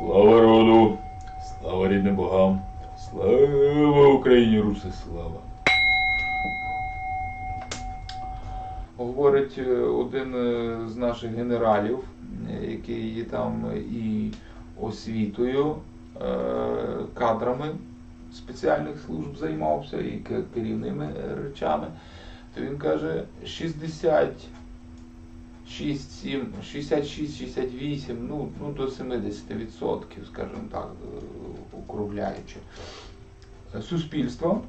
Слава роду, слава рідним богам, слава Україні, Руси, слава. Говорить е, один е, з наших генералів, який там і освітою, е, кадрами спеціальних служб займався, і керівними речами, то він каже, 60 6, 7, 66, 68, ну, ну до 70%, скажімо так, е, округляючи. Суспільство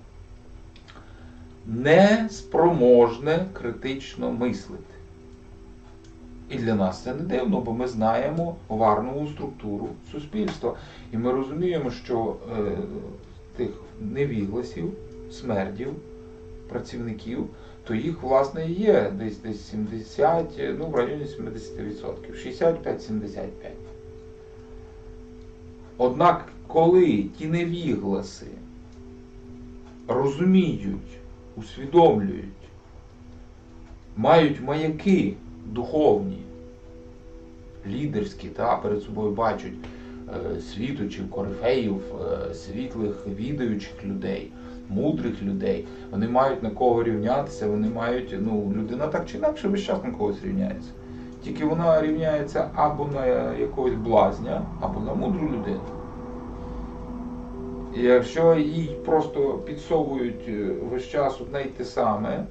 не спроможне критично мислити. І для нас це не дивно, бо ми знаємо варнову структуру суспільства. І ми розуміємо, що е, тих невігласів, смердів, працівників, то їх власне є десь десь 70, ну в районі 70%, 65-75. Однак, коли ті невігласи розуміють, усвідомлюють, мають маяки духовні, лідерські, та, перед собою бачать е, світочів, корифеїв, е, світлих, відаючих людей, мудрих людей. Вони мають на кого рівнятися, вони мають, ну, людина так чи інакше весь час на когось рівняється. Тільки вона рівняється або на якогось блазня, або на мудру людину. І якщо їй просто підсовують е, весь час одне й те саме,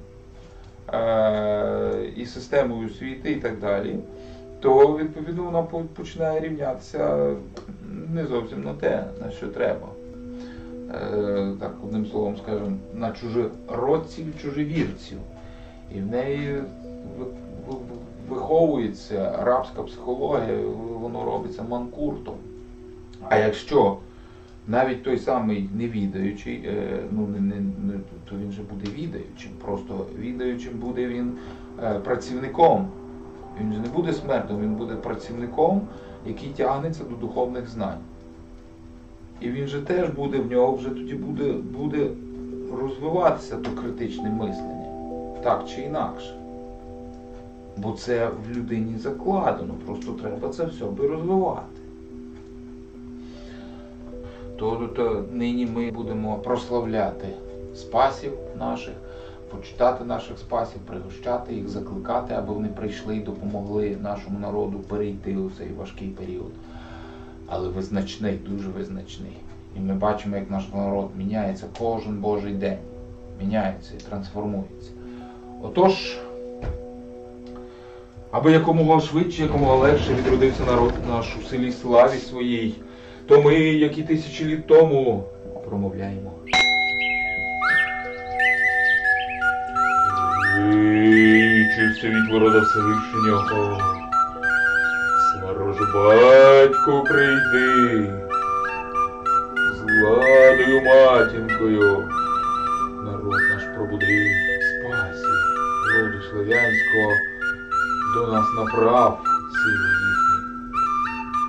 і системою освіти, і так далі, то відповідно вона починає рівнятися не зовсім на те, на що треба. Е, так, одним словом скажемо, на чужородців і чужевірців. І в неї ви- ви- виховується рабська психологія, воно робиться манкуртом. А якщо навіть той самий невідаючий, е, ну не, не, не то він же буде відаючим. Просто відаючим буде він е, працівником. Він же не буде смертним, він буде працівником, який тягнеться до духовних знань. І він же теж буде в нього вже тоді буде, буде розвиватися то критичне мислення, так чи інакше. Бо це в людині закладено, просто треба це все би розвивати. То, то нині ми будемо прославляти спасів наших, почитати наших спасів, пригощати їх, закликати, аби вони прийшли і допомогли нашому народу перейти у цей важкий період. Але визначний, дуже визначний. І ми бачимо, як наш народ міняється кожен Божий день. Міняється і трансформується. Отож, аби якомога швидше, якомога легше відродився народ наш у селі славі своїй, то ми, як і тисячі літ тому, промовляємо. Вичу світ ворода Всевишнього, Смороже батько прийди, з владою матінкою, народ наш пробуди, спасі, роду славянського, до нас направ сили їхні.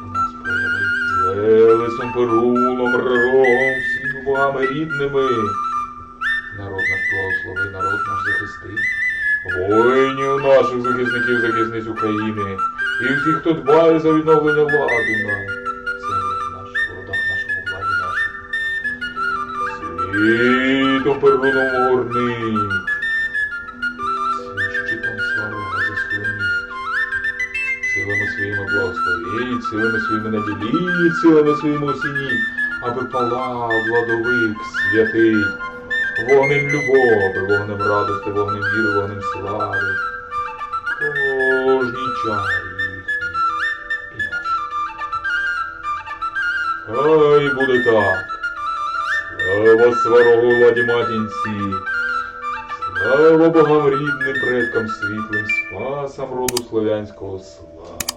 У нас прояви Велесом, Перуном, Рогом, всіми богами рідними. Народ наш благослови, народ наш захисти. Воїнів наших захисників, захисниць України. І всіх, хто дбає за відновлення ладу на землях наших, городах наших, владі наших. Світом Перуном горнить. Свіщитом сварога заслоніть. Силами своїми благословіть, силами своїми наділіть, силами своїми осініть, аби палав владовик святий, вогнем любові, вогнем радости, вогнем віри, вогнем слави, кожній чарі і нашій. Хай буде так. Слава сварогу владі матінці, слава богам рідним предкам світлим, спасам роду славянського слава.